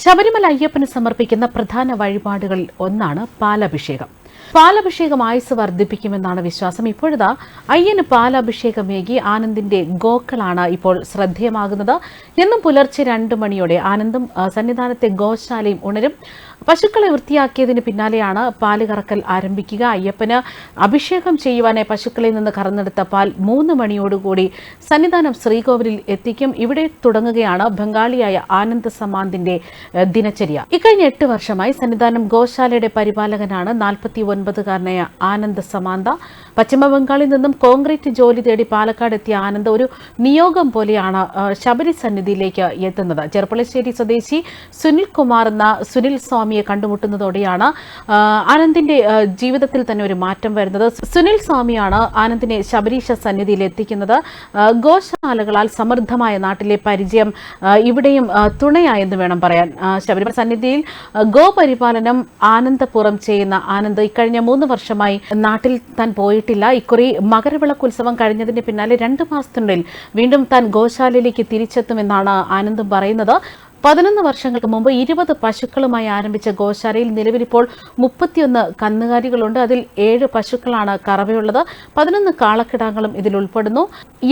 ശബരിമല അയ്യപ്പന് സമർപ്പിക്കുന്ന പ്രധാന വഴിപാടുകളിൽ ഒന്നാണ് പാലഭിഷേകം. പാലഭിഷേകം ആയുസ് വർദ്ധിപ്പിക്കുമെന്നാണ് വിശ്വാസം. ഇപ്പോഴതാ അയ്യന് പാലഭിഷേകമേകി ആനന്ദിന്റെ ഗോക്കളാണ് ഇപ്പോൾ ശ്രദ്ധേയമാകുന്നത്. എന്നും പുലർച്ചെ രണ്ട് മണിയോടെ ആനന്ദും സന്നിധാനത്തെ ഗോശാലയും ഉണരും. പശുക്കളെ വൃത്തിയാക്കിയതിന് പിന്നാലെയാണ് പാൽ കറക്കൽ ആരംഭിക്കുക. അയ്യപ്പന് അഭിഷേകം ചെയ്യുവാനായി പശുക്കളിൽ നിന്ന് കറന്നെടുത്ത പാൽ മൂന്ന് മണിയോടുകൂടി സന്നിധാനം ശ്രീകോവിലിൽ എത്തിക്കും. ഇവിടെ തുടങ്ങുകയാണ് ബംഗാളിയായ ആനന്ദ് സമാന്തിന്റെ ദിനചര്യ. ഇക്കഴിഞ്ഞ എട്ട് വർഷമായി സന്നിധാനം ഗോശാലയുടെ പരിപാലകനാണ് നാൽപ്പത്തി ഒൻപതുകാരനായ ആനന്ദ് സമാന്ത. പശ്ചിമബംഗാളിൽ നിന്നും കോൺക്രീറ്റ് ജോലി തേടി പാലക്കാട് എത്തിയ ആനന്ദ് ഒരു നിയോഗം പോലെയാണ് ശബരി സന്നിധിയിലേക്ക് എത്തുന്നത്. ചെറുപ്പളശ്ശേരി സ്വദേശി സുനിൽ കുമാർ എന്ന സുനിൽ സ്വാമിയെ കണ്ടുമുട്ടുന്നതോടെയാണ് ആനന്ദിന്റെ ജീവിതത്തിൽ തന്നെ ഒരു മാറ്റം വരുന്നത്. സുനിൽ സ്വാമിയാണ് ആനന്ദിനെ ശബരീശ സന്നിധിയിൽ എത്തിക്കുന്നത്. ഗോശാലകളാൽ സമൃദ്ധമായ നാട്ടിലെ പരിചയം ഇവിടെയും തുണയായെന്ന് വേണം പറയാൻ. ശബരിമല സന്നിധിയിൽ ഗോപരിപാലനം ആനന്ദപുറം ചെയ്യുന്ന ആനന്ദ് ഇക്കഴിഞ്ഞ മൂന്ന് വർഷമായി നാട്ടിൽ താൻ പോയിട്ടില്ല. ഇക്കുറി മകരവിളക്ക് ഉത്സവം കഴിഞ്ഞതിന് പിന്നാലെ രണ്ട് മാസത്തിനുള്ളിൽ വീണ്ടും താൻ ഗോശാലയിലേക്ക് തിരിച്ചെത്തുമെന്നാണ് ആനന്ദും പറയുന്നത്. പതിനൊന്ന് വർഷങ്ങൾക്ക് മുമ്പ് ഇരുപത് പശുക്കളുമായി ആരംഭിച്ച ഗോശാലയിൽ നിലവിലിപ്പോൾ മുപ്പത്തിയൊന്ന് കന്നുകാലികളുണ്ട്. അതിൽ ഏഴ് പശുക്കളാണ് കറവയുള്ളത്. പതിനൊന്ന് കാളക്കിടാങ്ങളും ഇതിൽ ഉൾപ്പെടുന്നു.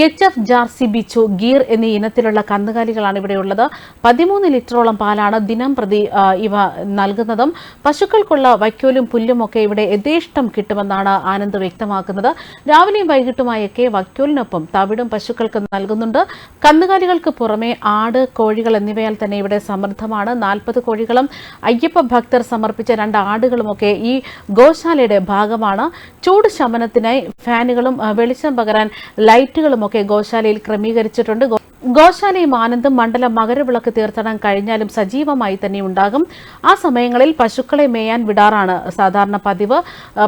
എച്ച് എഫ് ജാർസി ബിച്ചു ഗീർ എന്നീ ഇനത്തിലുള്ള കന്നുകാലികളാണ് ഇവിടെയുള്ളത് പതിമൂന്ന് ലിറ്ററോളം പാലാണ് ദിനം പ്രതി ഇവ നൽകുന്നതും. പശുക്കൾക്കുള്ള വൈക്കോലും പുല്ലും ഒക്കെ ഇവിടെ യഥേഷ്ടം കിട്ടുമെന്നാണ് ആനന്ദ് വ്യക്തമാക്കുന്നത്. രാവിലെയും വൈകിട്ടുമായൊക്കെ വൈക്കോലിനൊപ്പം തവിടും പശുക്കൾക്ക് നൽകുന്നുണ്ട്. കന്നുകാലികൾക്ക് പുറമെ ആട് കോഴികൾ എന്നിവയാൽ തന്നെ ഇവിടെ സമൃദ്ധമാണ് നാൽപ്പത് കോഴികളും അയ്യപ്പ ഭക്തർ സമർപ്പിച്ച രണ്ട് ആടുകളുമൊക്കെ ഈ ഗോശാലയുടെ ഭാഗമാണ്. ചൂട് ശമനത്തിനായി ഫാനുകളും വെളിച്ചം പകരാൻ ലൈറ്റുകളുമൊക്കെ ഗോശാലയിൽ ക്രമീകരിച്ചിട്ടുണ്ട്. ഗോശാലയും ആനന്ദം മണ്ഡലം മകരവിളക്ക് തീർത്ഥാടനം കഴിഞ്ഞാലും സജീവമായി തന്നെ ഉണ്ടാകും. ആ സമയങ്ങളിൽ പശുക്കളെ മേയാൻ വിടാറാണ് സാധാരണ പതിവ്.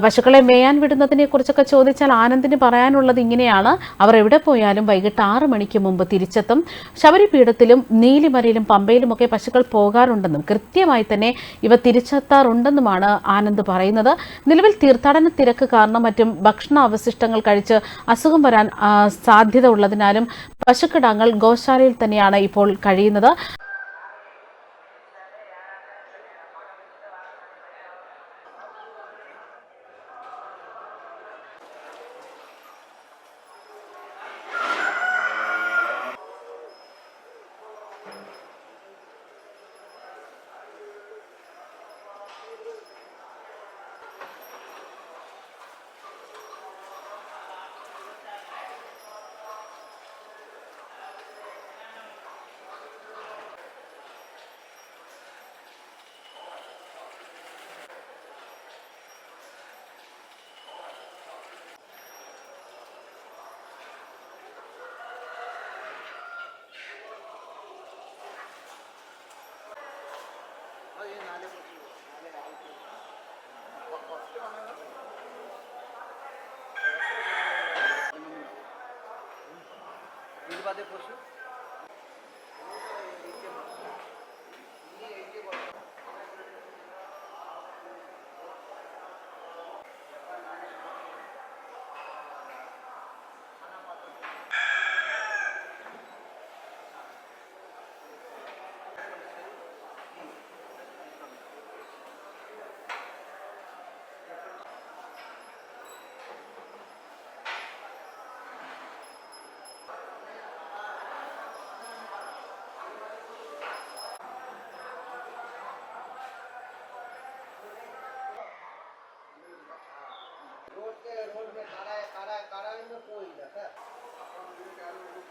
പശുക്കളെ മേയാൻ വിടുന്നതിനെ കുറിച്ചൊക്കെ ചോദിച്ചാൽ ആനന്ദിന് പറയാനുള്ളത് ഇങ്ങനെയാണ്. അവർ എവിടെ പോയാലും വൈകിട്ട് ആറ് മണിക്ക് മുമ്പ് തിരിച്ചെത്തും. ശബരിപീഠത്തിലും നീലിമലയിലും പമ്പയിലുമൊക്കെ പശുക്കൾ പോകാറുണ്ടെന്നും കൃത്യമായി തന്നെ ഇവ തിരിച്ചെത്താറുണ്ടെന്നുമാണ് ആനന്ദ് പറയുന്നത്. നിലവിൽ തീർത്ഥാടന തിരക്ക് കാരണം മറ്റും ഭക്ഷണ അവശിഷ്ടങ്ങൾ കഴിച്ച് അസുഖം വരാൻ സാധ്യത ഉള്ളതിനാലും പശുക്കിടാങ്ങൾ ഗോശാലയിൽ തന്നെയാണ് ഇപ്പോൾ കഴിയുന്നത്. পশু रोड के रोड में खड़ा है खड़ा है खड़ा है में कोई ना सर